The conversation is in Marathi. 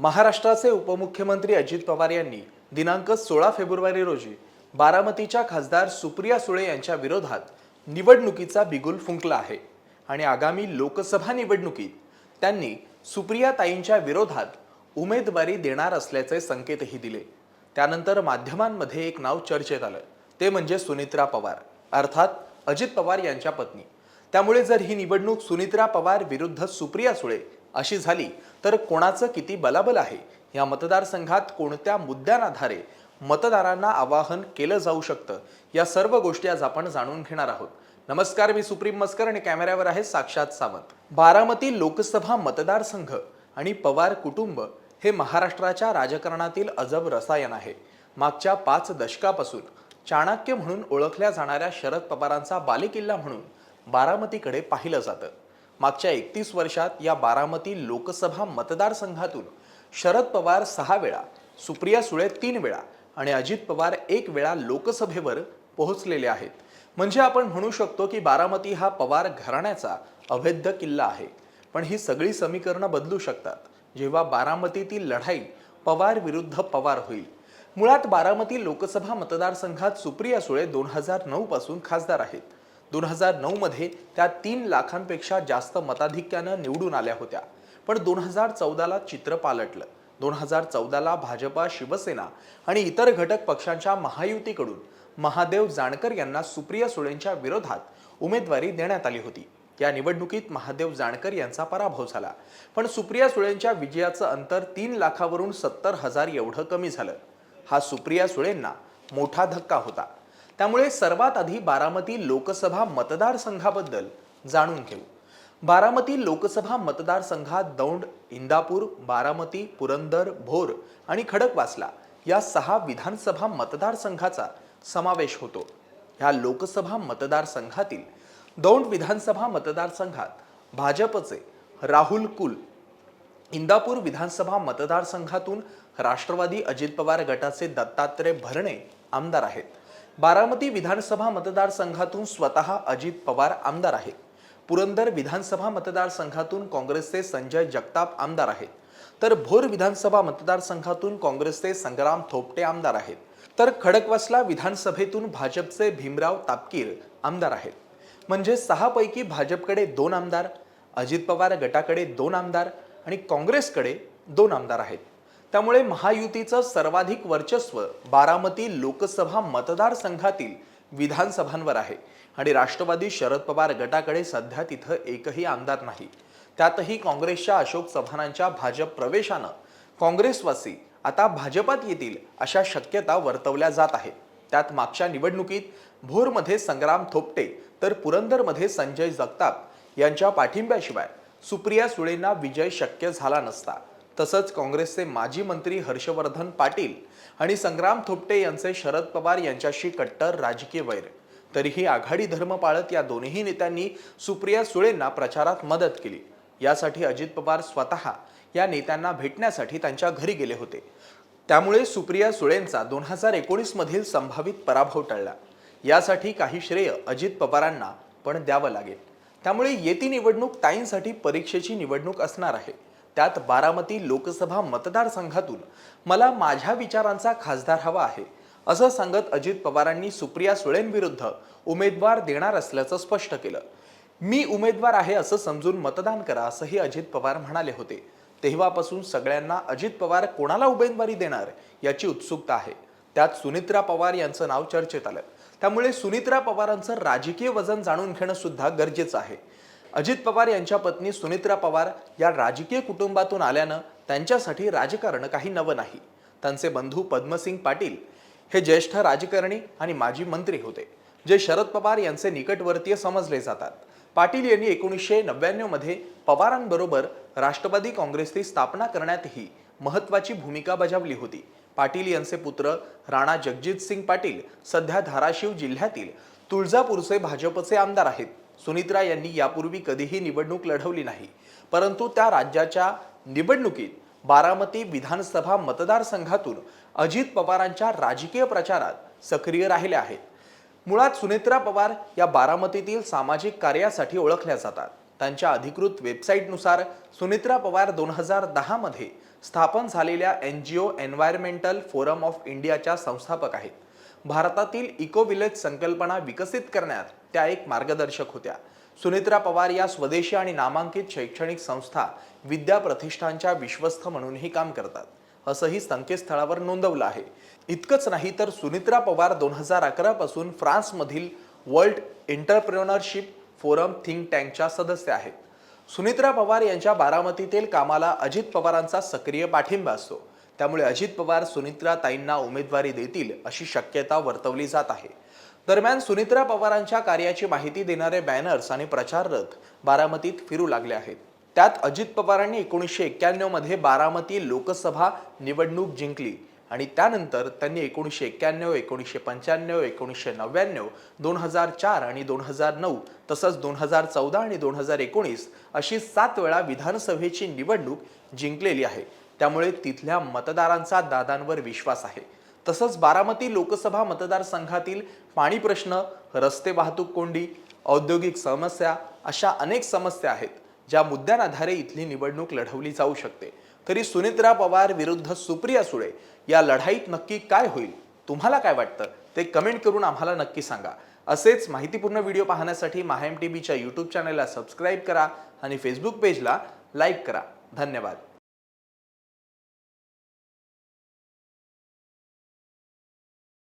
महाराष्ट्राचे उपमुख्यमंत्री अजित पवार यांनी दिनांक सोळा फेब्रुवारी रोजी बारामतीच्या खासदार सुप्रिया सुळे यांच्या विरोधात निवडणुकीचा बिगुल फुंकला आहे. आणि आगामी लोकसभा निवडणुकीत त्यांनी सुप्रिया ताईंच्या विरोधात उमेदवारी देणार असल्याचे संकेतही दिले. त्यानंतर माध्यमांमध्ये एक नाव चर्चेत आलं. ते म्हणजे सुनित्रा पवार. अर्थात अजित पवार यांच्या पत्नी. त्यामुळे जर ही निवडणूक सुनित्रा पवार विरुद्ध सुप्रिया सुळे अशी झाली तर कोणाचं किती बलाबल आहे? या मतदारसंघात कोणत्या मुद्द्यांआधारे मतदारांना आवाहन केलं जाऊ शकतं? या सर्व गोष्टी आज आपण जाणून घेणार आहोत. नमस्कार मी सुप्रीम मस्कर आणि कॅमेऱ्यावर आहे साक्षात सावंत. बारामती लोकसभा मतदारसंघ आणि पवार कुटुंब हे महाराष्ट्राच्या राजकारणातील अजब रसायन आहे. मागच्या पाच दशकापासून चाणक्य म्हणून ओळखल्या जाणाऱ्या शरद पवारांचा बालेकिल्ला म्हणून बारामतीकडे पाहिलं जातं. मागच्या एकतीस वर्षात या बारामती लोकसभा मतदारसंघातून शरद पवार सहा वेळा सुप्रिया सुळे तीन वेळा आणि अजित पवार एक वेळा लोकसभेवर पोहोचलेले आहेत. म्हणजे आपण म्हणू शकतो की बारामती हा पवार घराण्याचा अवैध किल्ला आहे. पण ही सगळी समीकरणं बदलू शकतात. जेव्हा बारामतीतील लढाई पवार विरुद्ध पवार होईल. मुळात बारामती लोकसभा मतदारसंघात सुप्रिया सुळे दोन हजार नऊ पासून खासदार आहेत. दोन हजार नऊमध्ये त्या तीन लाखांपेक्षा जास्त मताधिक्यानं निवडून आल्या होत्या. पण दोन हजार चौदाला चित्र पालटलं. दोन हजार चौदाला भाजपा शिवसेना आणि इतर घटक पक्षांच्या महायुतीकडून महादेव जानकर यांना सुप्रिया सुळेंच्या विरोधात उमेदवारी देण्यात आली होती. या निवडणुकीत महादेव जानकर यांचा पराभव झाला. पण सुप्रिया सुळेंच्या विजयाचं अंतर तीन लाखावरून सत्तर हजार एवढं कमी झालं. हा सुप्रिया सुळेंना मोठा धक्का होता. त्यामुळे सर्वात आधी बारामती लोकसभा मतदारसंघाबद्दल जाणून घेऊ. बारामती लोकसभा मतदारसंघात दौंड इंदापूर बारामती पुरंदर भोर आणि खडकवासला या सहा विधानसभा मतदारसंघाचा समावेश होतो. ह्या लोकसभा मतदारसंघातील दौंड विधानसभा मतदारसंघात भाजपचे राहुल कुल इंदापूर विधानसभा मतदारसंघातून राष्ट्रवादी अजित पवार गटाचे दत्तात्रय भरणे आमदार आहेत. बारामती विधानसभा मतदारसंघातून स्वतः अजित पवार आमदार आहेत. पुरंदर विधानसभा मतदारसंघातून काँग्रेसचे संजय जगताप आमदार आहेत. तर भोर विधानसभा मतदारसंघातून काँग्रेसचे संग्राम थोपटे आमदार आहेत. तर खडकवासला विधानसभेतून भाजपचे भीमराव तापकीर आमदार आहेत. म्हणजे सहापैकी भाजपकडे दोन आमदार अजित पवार गटाकडे दोन आमदार आणि काँग्रेसकडे दोन आमदार आहेत. त्यामुळे महायुतीचं सर्वाधिक वर्चस्व बारामती लोकसभा मतदारसंघातील विधानसभांवर आहे. आणि राष्ट्रवादी शरद पवार गटाकडे सध्या तिथं एकही आमदार नाही. त्यातही काँग्रेसच्या अशोक चव्हाणांच्या भाजप प्रवेशानं काँग्रेसवासी आता भाजपात येतील अशा शक्यता वर्तवल्या जात आहेत त्यात मागच्या निवडणुकीत भोरमध्ये संग्राम थोपटे तर पुरंदरमध्ये संजय जगताप यांच्या पाठिंब्याशिवाय सुप्रिया सुळेंना विजय शक्य झाला नसता. तसंच काँग्रेसचे माजी मंत्री हर्षवर्धन पाटील आणि संग्राम थोपटे यांचे शरद पवार यांच्याशी कट्टर राजकीय वैर. तरीही आघाडी धर्म पाळत या दोन्ही नेत्यांनी सुप्रिया सुळेंना प्रचारात मदत केली. यासाठी अजित पवार स्वतः या नेत्यांना भेटण्यासाठी त्यांच्या घरी गेले होते. त्यामुळे सुप्रिया सुळेंचा दोन हजार एकोणीसमधील संभावित पराभव टळला. यासाठी काही श्रेय अजित पवारांना पण द्यावं लागेल. त्यामुळे येती निवडणूक ताईंसाठी परीक्षेची निवडणूक असणार आहे. त्यात बारामती लोकसभा मतदारसंघातून मला माझ्या विचारांचा खासदार हवा आहे. असं सांगत अजित पवारांनी सुप्रिया सुळेंविरुद्ध उमेदवार देणार असल्याचं स्पष्ट केलं. मी उमेदवार आहे असं समजून मतदान करा असंही अजित पवार म्हणाले होते. तेव्हापासून सगळ्यांना अजित पवार कोणाला उमेदवारी देणार याची उत्सुकता आहे. त्यात सुनित्रा पवार यांचं नाव चर्चेत आलं. त्यामुळे सुनित्रा पवारांचं राजकीय वजन जाणून घेणं सुद्धा गरजेचं आहे. अजित पवार यांच्या पत्नी सुनित्रा पवार या राजकीय कुटुंबातून आल्यानं त्यांच्यासाठी राजकारण काही नवं नाही. त्यांचे बंधू पद्मसिंग पाटील हे ज्येष्ठ राजकारणी आणि माजी मंत्री होते जे शरद पवार यांचे निकटवर्तीय समजले जातात. पाटील यांनी एकोणीसशे नव्याण्णवमध्ये पवारांबरोबर राष्ट्रवादी काँग्रेसची स्थापना करण्यातही महत्वाची भूमिका बजावली होती. पाटील यांचे पुत्र राणा जगजित सिंग पाटील सध्या धाराशिव जिल्ह्यातील तुळजापूरचे भाजपचे आमदार आहेत. सुनित्रा यांनी यापूर्वी कधीही निवडणूक लढवली नाही. परंतु त्या राज्याच्या निवडणुकीत बारामती विधानसभा मतदारसंघातून अजित पवारांच्या राजकीय प्रचारात सक्रिय राहिले आहेत. मुळात सुनेत्रा पवार या बारामतीतील सामाजिक कार्यासाठी ओळखल्या जातात. त्यांच्या अधिकृत वेबसाईटनुसार सुनेत्रा पवार दोन हजार दहामध्ये स्थापन झालेल्या N G O environmental forum of इंडियाच्या संस्थापक आहेत. भारतातील इको विलेज संकल्पना विकसित करण्यात त्या एक मार्गदर्शक होत्या. सुनित्रा पवार या स्वदेशी आणि नामांकित शैक्षणिक संस्था विद्या प्रतिष्ठानच्या विश्वस्त म्हणूनही काम करतात. असंही संकेतस्थळावर नोंदवलं आहे. इतकंच नाही तर सुनित्रा पवार दोन हजार अकरा पासून फ्रान्समधील वर्ल्ड एंटरप्रेनरशिप फोरम थिंक टँकच्या सदस्य आहेत. सुनित्रा पवार यांच्या बारामतीतील कामाला अजित पवारांचा सक्रिय पाठिंबा असतो. त्यामुळे अजित पवार सुनित्रा ताईंना उमेदवारी देतील अशी शक्यता वर्तवली जात आहे. दरम्यान सुनित्रा पवारांच्या कार्याची माहिती देणारे बॅनर्स आणि प्रचार रथ बारामतीत फिरू लागले आहेत. त्यात अजित पवारांनी एकोणीसशे एक्क्याण्णवमध्ये बारामती लोकसभा निवडणूक जिंकली आणि त्यानंतर त्यांनी एकोणीसशे एक्क्याण्णव एकोणीसशे पंच्याण्णव एकोणीसशे नव्याण्णव दोन हजार चार आणि दोन हजार नऊ तसंच दोन हजार चौदा आणि दोन हजार एकोणीस अशी सात वेळा विधानसभेची निवडणूक जिंकलेली आहे. त्यामुळे तिथल्या मतदारांचा दादांवर विश्वास आहे. तसंच बारामती लोकसभा मतदारसंघातील पाणी प्रश्न रस्ते वाहतूक कोंडी औद्योगिक समस्या अशा अनेक समस्या आहेत ज्या मुद्द्यांआधारे इथली निवडणूक लढवली जाऊ शकते. तरी सुनित्रा पवार विरुद्ध सुप्रिया सुळे या लढाईत नक्की काय होईल? तुम्हाला काय वाटतं? ते कमेंट करून आम्हाला नक्की सांगा. असेच माहितीपूर्ण व्हिडिओ पाहण्यासाठी माहेम टी व्हीच्या यूट्यूब चॅनलला सबस्क्राईब करा आणि फेसबुक पेजला लाईक करा. धन्यवाद.